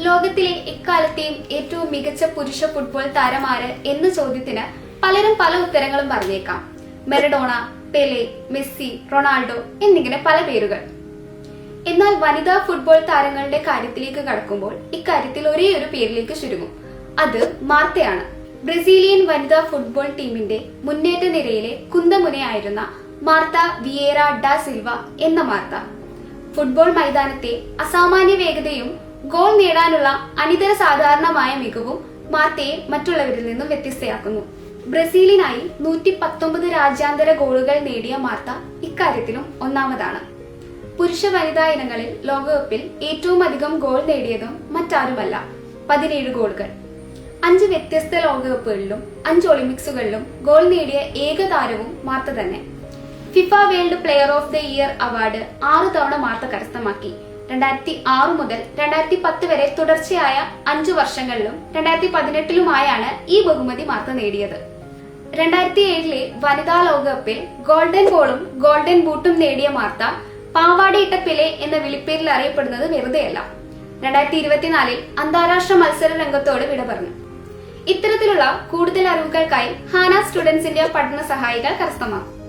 ലോകത്തിലെ എക്കാലത്തെയും ഏറ്റവും മികച്ച പുരുഷ ഫുട്ബോൾ താരമാര് എന്ന ചോദ്യത്തിന് പലരും പല ഉത്തരങ്ങളും പറഞ്ഞേക്കാം. മെറഡോണ പെലെ മെസ്സി റൊണാൾഡോ എന്നിങ്ങനെ പല പേരുകൾ. എന്നാൽ വനിതാ ഫുട്ബോൾ താരങ്ങളുടെ കാര്യത്തിലേക്ക് കടക്കുമ്പോൾ ഇക്കാര്യത്തിൽ ഒരേ ഒരു പേരിലേക്ക് ചുരുങ്ങും. അത് മാർത്തയാണ്. ബ്രസീലിയൻ വനിതാ ഫുട്ബോൾ ടീമിന്റെ മുന്നേറ്റ നിരയിലെ കുന്തമുനയായിരുന്ന മാർത്ത വിയേറ ഡ സിൽവ എന്ന മാർത്ത. ഫുട്ബോൾ മൈതാനത്തെ അസാമാന്യ വേഗതയും ഗോൾ നേടാനുള്ള അനിതര സാധാരണമായ മികവും മാർത്തയെ മറ്റുള്ളവരിൽ നിന്നും വ്യത്യസ്തയാക്കുന്നു. ബ്രസീലിനായി നൂറ്റി പത്തൊമ്പത് രാജ്യാന്തര ഗോളുകൾ നേടിയ മാർത്ത ഇക്കാര്യത്തിലും ഒന്നാമതാണ്. പുരുഷ വനിതാ ഇനങ്ങളിൽ ലോകകപ്പിൽ ഏറ്റവും അധികം ഗോൾ നേടിയതും മറ്റാരുമല്ല പതിനേഴ് ഗോളുകൾ. അഞ്ച് വ്യത്യസ്ത ലോകകപ്പുകളിലും അഞ്ച് ഒളിമ്പിക്സുകളിലും ഗോൾ നേടിയ ഏക താരവും മാർത്ത തന്നെ. FIFA world player of the year award ആറു തവണ മാർത്ത കരസ്ഥമാക്കി. രണ്ടായിരത്തി ആറ് മുതൽ രണ്ടായിരത്തി പത്ത് വരെ തുടർച്ചയായ അഞ്ചു വർഷങ്ങളിലും രണ്ടായിരത്തി പതിനെട്ടിലുമായാണ് ഈ ബഹുമതി മാർക്ക് നേടിയത്. രണ്ടായിരത്തി ഏഴിലെ വനിതാ ലോകകപ്പിൽ ഗോൾഡൻ ബോളും ഗോൾഡൻ ബൂട്ടും നേടിയ മാർത്ത പാവാടയിട്ട പെലെ എന്ന വിളിപ്പേരിൽ അറിയപ്പെടുന്നത് വെറുതെയല്ല. രണ്ടായിരത്തി ഇരുപത്തിനാലിൽ അന്താരാഷ്ട്ര മത്സര രംഗത്തോട് വിട പറഞ്ഞു. ഇത്തരത്തിലുള്ള കൂടുതൽ അറിവുകൾക്കായി ഹാന സ്റ്റുഡൻസിന്റെ പഠന സഹായികൾ കരസ്ഥമാക്കും.